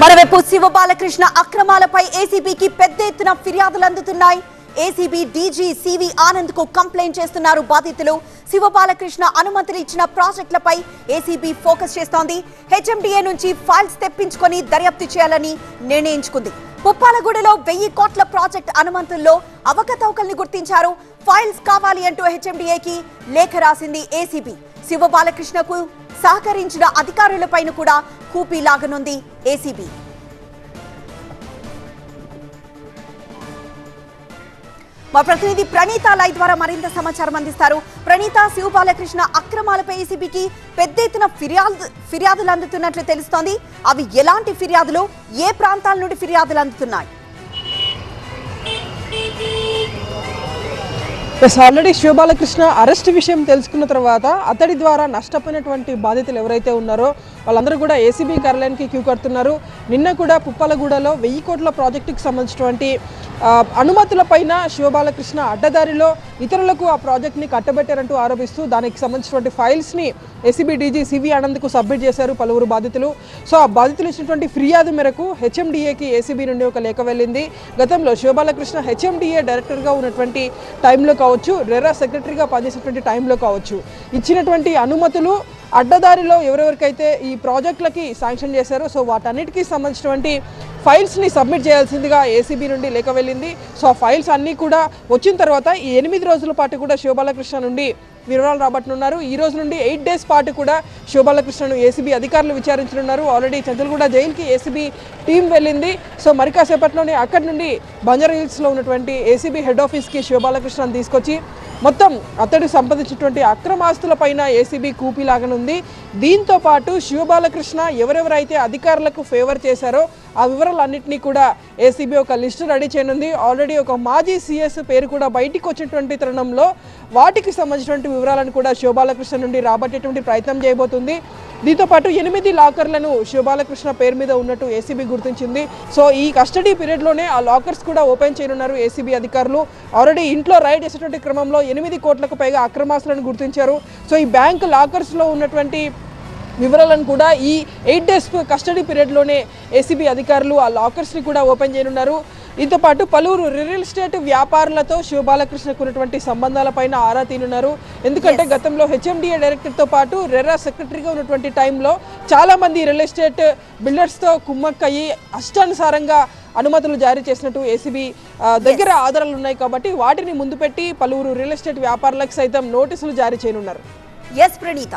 మరోవైపు శివ బాలకృష్ణ అక్రమాలపై ఏసీబీకి పెద్ద ఎత్తున ఫిర్యాదులు అందుతున్నాయి. ఏసీబీ డీజీ సివి ఆనంద్కు కంప్లైంట్ చేస్తున్నారు బాధితులు. శివ బాలకృష్ణ అనుమతులు ఇచ్చిన ప్రాజెక్టులపై ఏసీబీ ఫోకస్ చేస్తోంది. హెచ్ఎండిఏ నుంచి ఫైల్స్ తెప్పించుకొని దర్యాప్తు చేయాలని నిర్ణయించుకుంది. పుప్పాలగూడలో వెయ్యి కోట్ల ప్రాజెక్ట్ అనుమతుల్లో అవకతవకల్ని గుర్తించారు. ఫైల్స్ కావాలి అంటూ హెచ్ఎండిఏకి లేఖ రాసింది ఏసీబీ. శివ బాలకృష్ణకు సహకరించిన అధికారులపైన కూడా కూపీ లాగనుంది ఏసీబీ. మా ప్రతినిధి ప్రణీత లై ద్వారా మరింత సమాచారం అందిస్తారు. ప్రణీత శివ బాలకృష్ణ అక్రమాలపై ఏసీబీకి పెద్ద ఎత్తున ఫిర్యాదు ఫిర్యాదులు అందుతున్నట్లు తెలుస్తోంది. అవి ఎలాంటి ఫిర్యాదులు? ఏ ప్రాంతాల నుండి ఫిర్యాదులు అందుతున్నాయి? ఎస్ ఆల్రెడీ శివబాలకృష్ణ అరెస్ట్ విషయం తెలుసుకున్న తర్వాత అతడి ద్వారా నష్టపోయినటువంటి బాధితులు ఎవరైతే ఉన్నారో వాళ్ళందరూ కూడా ఏసీబీ కార్యాలయానికి క్యూ కడుతున్నారు. నిన్న కూడా పుప్పలగూడలో వెయ్యి కోట్ల ప్రాజెక్టుకు సంబంధించినటువంటి అనుమతుల పైన శివబాలకృష్ణ అడ్డదారిలో ఇతరులకు ఆ ప్రాజెక్ట్ని కట్టబెట్టారంటూ ఆరోపిస్తూ దానికి సంబంధించినటువంటి ఫైల్స్ని ఏసీబీ డీజీ సివి ఆనంద్కు సబ్మిట్ చేశారు పలువురు బాధితులు. సో ఆ బాధితులు ఇచ్చినటువంటి ఫిర్యాదు మేరకు హెచ్ఎండిఏకి ఏసీబీ నుండి ఒక లేఖ వెళ్ళింది. గతంలో శివబాలకృష్ణ హెచ్ఎండిఏ డైరెక్టర్గా ఉన్నటువంటి టైంలో కావచ్చు రెరా సెక్రటరీగా పనిచేసినటువంటి టైంలో కావచ్చు. ఇచ్చినటువంటి అనుమతులు అడ్డదారిలో ఎవరెవరికైతే ఈ ప్రాజెక్టులకి శాంక్షన్ చేశారో సో వాటన్నిటికీ సంబంధించినటువంటి ఫైల్స్ని సబ్మిట్ చేయాల్సిందిగా ఏసీబీ నుండి లేఖ వెళ్ళింది. సో ఆ ఫైల్స్ అన్నీ కూడా వచ్చిన తర్వాత ఈ ఎనిమిది రోజుల పాటు కూడా శివబాలకృష్ణ నుండి వివరాలు రాబట్టనున్నారు. ఈ రోజు నుండి ఎయిట్ డేస్ పాటు కూడా శివబాలకృష్ణను ఏసీబీ అధికారులు విచారించనున్నారు. ఆల్రెడీ చంద్రగూడ జైలుకి ఏసీబీ టీం వెళ్ళింది. సో మరి కాసేపట్లోనే అక్కడి నుండి బంజారా హిల్స్లో ఉన్నటువంటి ఏసీబీ హెడ్ ఆఫీస్కి శివబాలకృష్ణను తీసుకొచ్చి మొత్తం అతడు సంపాదించినటువంటి అక్రమాస్తులపైన ఏసీబీ కూపిలాగనుంది. దీంతో పాటు శివబాలకృష్ణ ఎవరెవరైతే అధికారులకు ఫేవర్ చేశారో ఆ వివరాలన్నింటినీ కూడా ఏసీబీ ఒక లిస్టు రెడీ చేయనుంది. ఆల్రెడీ ఒక మాజీ సీఎస్ పేరు కూడా బయటికి వచ్చినటువంటి తరుణంలో వాటికి సంబంధించినటువంటి వివరాలను కూడా శివబాలకృష్ణ నుండి రాబట్టేటువంటి ప్రయత్నం చేయబోతుంది. దీంతో పాటు ఎనిమిది లాకర్లను శివబాలకృష్ణ పేరు మీద ఉన్నట్టు ఏసీబీ గుర్తించింది. సో ఈ కస్టడీ పీరియడ్లోనే ఆ లాకర్స్ కూడా ఓపెన్ చేయనున్నారు ఏసీబీ అధికారులు. ఆల్రెడీ ఇంట్లో రైడ్ చేసేటువంటి క్రమంలో ఎనిమిది కోట్లకు పైగా అక్రమాసులను గుర్తించారు. సో ఈ బ్యాంక్ లాకర్స్లో ఉన్నటువంటి వివరాలను కూడా ఈ ఎయిట్ డేస్ కస్టడీ పీరియడ్లోనే ఏసీబీ అధికారులు ఆ లాకర్స్ని కూడా ఓపెన్ చేయనున్నారు. దీంతో పాటు పలువురు రియల్ ఎస్టేట్ వ్యాపారులతో శివబాలకృష్ణకు ఉన్నటువంటి సంబంధాలపైన ఆరా తీనున్నారు. ఎందుకంటే గతంలో హెచ్ఎండిఏ డైరెక్టర్తో పాటు రెరా సెక్రటరీగా ఉన్నటువంటి టైంలో చాలామంది రియల్ ఎస్టేట్ బిల్డర్స్తో కుమ్మక్కయ్యి అష్టానుసారంగా అనుమతులు జారీ చేసినట్టు ఏసీబీ దగ్గర ఆధారాలు ఉన్నాయి కాబట్టి వాటిని ముందు పెట్టి పలువురు రియల్ ఎస్టేట్ వ్యాపారులకు సైతం నోటీసులు జారీ చేయనున్నారు. ఎస్ ప్రణీత.